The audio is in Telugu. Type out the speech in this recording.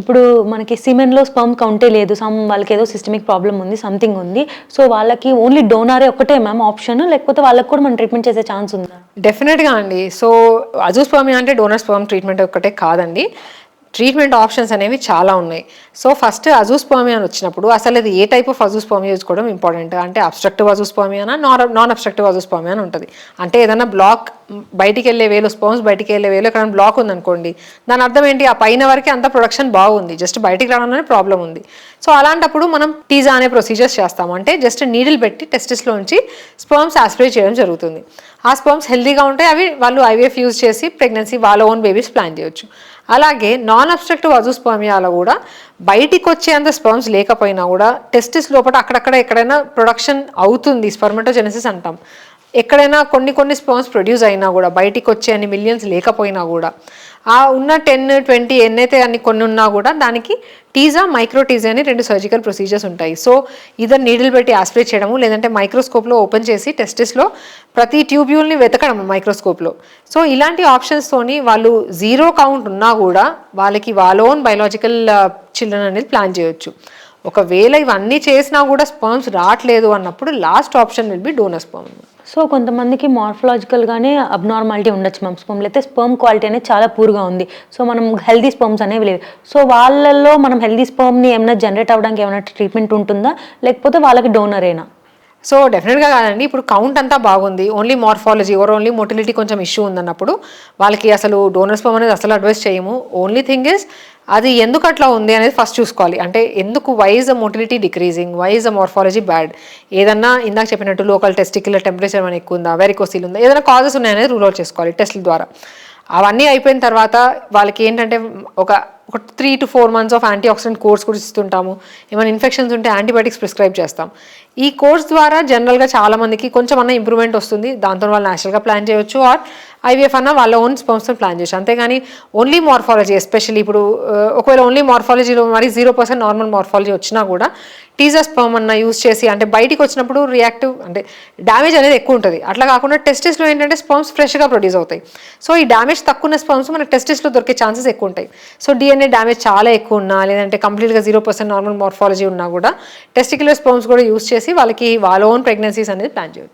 ఇప్పుడు మనకి సిమెన్లో స్పర్మ్ కౌంటే లేదు సమ్ వాళ్ళకి ఏదో సిస్టమిక్ ప్రాబ్లం ఉంది సంథింగ్ ఉంది. సో వాళ్ళకి ఓన్లీ డోనారే ఒకటే మ్యామ్ ఆప్షన్ లేకపోతే వాళ్ళకి కూడా మనం ట్రీట్మెంట్ చేసే ఛాన్స్ ఉందా? డెఫినెట్గా అండి. సో అజూస్పర్మియా అంటే డోనర్ స్పర్మ్ ట్రీట్మెంట్ ఒక్కటే కాదండి. ట్రీట్మెంట్ ఆప్షన్స్ అనేవి చాలా ఉన్నాయి. సో ఫస్ట్ అజూస్పర్మియా అని వచ్చినప్పుడు అసలు అది ఏ టైప్ ఆఫ్ అజూస్పర్మియా యూసుకోవడం ఇంపార్టెంట్ అంటే అబ్స్ట్రక్టివ్ అజూస్పర్మియానా నాన్ నాన్ అబ్స్ట్రక్టివ్ అజూస్పర్మియా అని ఉంటుంది. అంటే ఏదైనా బ్లాక్ బయటికి వెళ్ళే వేలో స్పర్మ్స్ బయటికి వెళ్ళే వేలో ఎక్కడ బ్లాక్ ఉందనుకోండి దాని అర్థం ఏంటి? ఆ పైన వరకే అంత ప్రొడక్షన్ బాగుంది. జస్ట్ బయటికి రావడంలోనే ప్రాబ్లం ఉంది. సో అలాంటప్పుడు మనం టీజా అనే ప్రొసీజర్స్ చేస్తాం అంటే జస్ట్ నీడిల్ పెట్టి టెస్టిస్లోంచి స్పర్మ్స్ ఆస్పిరేట్ చేయడం జరుగుతుంది. ఆ స్పర్మ్స్ హెల్దీగా ఉంటే అవి వాళ్ళు ఐవీఎఫ్ యూజ్ చేసి ప్రెగ్నెన్సీ వాళ్ళ ఓన్ బేబీస్ ప్లాన్ చేయొచ్చు. అలాగే నాన్ అబ్స్ట్రక్టివ్ అజుస్పర్మియాలో కూడా బయటికి వచ్చేంత స్పర్మ్స్ లేకపోయినా కూడా టెస్టిస్ లోపల అక్కడక్కడ ఎక్కడైనా ప్రొడక్షన్ అవుతుంది. స్పర్మటోజెనసిస్ అంటాం. ఎక్కడైనా కొన్ని కొన్ని స్పర్మ్స్ ప్రొడ్యూస్ అయినా కూడా బయటికి వచ్చే అన్ని మిలియన్స్ లేకపోయినా కూడా ఆ ఉన్న టెన్ ట్వంటీ ఎన్నైతే అన్ని కొన్ని ఉన్నా కూడా దానికి టీజా మైక్రో టీజా అని రెండు సర్జికల్ ప్రొసీజర్స్ ఉంటాయి. సో ఇదర్ నీడిల్ పెట్టి ఆస్పిరేట్ చేయడము లేదంటే మైక్రోస్కోప్లో ఓపెన్ చేసి టెస్టిస్లో ప్రతి ట్యూబ్యూల్ని వెతకడం మైక్రోస్కోప్లో సో ఇలాంటి ఆప్షన్స్తోని వాళ్ళు జీరో కౌంట్ ఉన్నా కూడా వాళ్ళకి వాళ్ళ ఓన్ బయలాజికల్ చిల్డ్రన్ అనేది ప్లాన్ చేయొచ్చు. ఒకవేళ ఇవన్నీ చేసినా కూడా స్పర్మ్స్ రావట్లేదు అన్నప్పుడు last option will be donor sperm so కొంతమందికి మార్ఫలాజికల్గానే అబ్నార్మాలిటీ ఉండొచ్చు మ్యామ్. స్పర్మ్లో అయితే స్పర్మ్ క్వాలిటీ అనేది చాలా పూర్గా ఉంది. సో మనం హెల్దీ స్పర్మ్స్ అనేవి లేవు. సో వాళ్ళల్లో మనం హెల్దీ స్పర్మ్ని ఏమైనా జనరేట్ అవ్వడానికి ఏమైనా ట్రీట్మెంట్ ఉంటుందా? లేకపోతే వాళ్ళకి డోనరేనా సో డెఫినెట్గా కాదండి. ఇప్పుడు కౌంట్ అంతా బాగుంది. Only morphology or only motility కొంచెం ఇష్యూ ఉందన్నప్పుడు వాళ్ళకి అసలు డోనర్ స్పర్మ్ అనేది అసలు అడ్వైస్ చేయము. ఓన్లీ థింగ్ ఇస్ అది ఎందుకు అట్లా ఉంది అనేది ఫస్ట్ చూసుకోవాలి. అంటే ఎందుకు why's motility decreasing why's uh morphology bad ఏదన్నా ఇందాక చెప్పినట్టు లోకల్ టెస్టిక్యులర్ టెంపరేచర్ ఏమైనా ఎక్కువ ఉందా వెరికోసిల్ ఉందా? ఏదైనా కాజెస్ ఉన్నాయనేది రూల్ అవుట్ చేసుకోవాలి టెస్ట్ల ద్వారా. అవన్నీ అయిపోయిన తర్వాత వాళ్ళకి ఏంటంటే ఒక ఒక three to four months of antioxidant course కూడా ఇస్తుంటాము. ఏమైనా ఇన్ఫెక్షన్స్ ఉంటే యాంటీబయాటిక్స్ ప్రిస్క్రైబ్ చేస్తాం. ఈ కోర్స్ ద్వారా జనరల్గా చాలా మందికి కొంచెం అన్న ఇంప్రూవ్మెంట్ వస్తుంది. దాంతో వాళ్ళు న్యాచురల్గా ప్లాన్ చేయొచ్చు. ఆర్ ఐవీఎఫ్ అన్న వాళ్ళ ఓన్ స్పాన్సర్ ప్లాన్ చేశారు. అంతేగాని ఓన్లీ మార్ఫాలజీ ఎస్పెషల్లీ ఇప్పుడు uh, ఒకవేళ ఓన్లీ మార్ఫాలజీలో మరి జీరో పర్సెంట్ నార్మల్ మార్ఫాలజీ వచ్చినా కూడా టీజర్ స్పర్మ్ అన్న యూస్ చేసి అంటే బయటికి వచ్చినప్పుడు రియాక్టివ్ అంటే డ్యామేజ్ అనేది ఎక్కువ ఉంటుంది. అట్లా కాకుండా టెస్టిస్లో ఏంటంటే స్పర్మ్స్ ఫ్రెష్గా ప్రొడ్యూస్ అవుతాయి. సో ఈ డ్యామేజ్ తక్కువ ఉన్న స్పర్మ్స్ మనకి టెస్టిస్లో దొరికే ఛాన్సెస్ ఎక్కువ ఉంటాయి. సో డిఎన్ఏ డ్యామేజ్ చాలా ఎక్కువ ఉన్నా లేదంటే కంప్లీట్గా జీరో పర్సెంట్ నార్మల్ మార్ఫాలజీ ఉన్నా కూడా టెస్టిక్యులర్ స్పర్మ్స్ కూడా యూస్ చేసి వాళ్ళకి వాళ్ళ ఓన్ ప్రెగ్నెన్సీస్ అనేది ప్లాన్ చేయొచ్చు.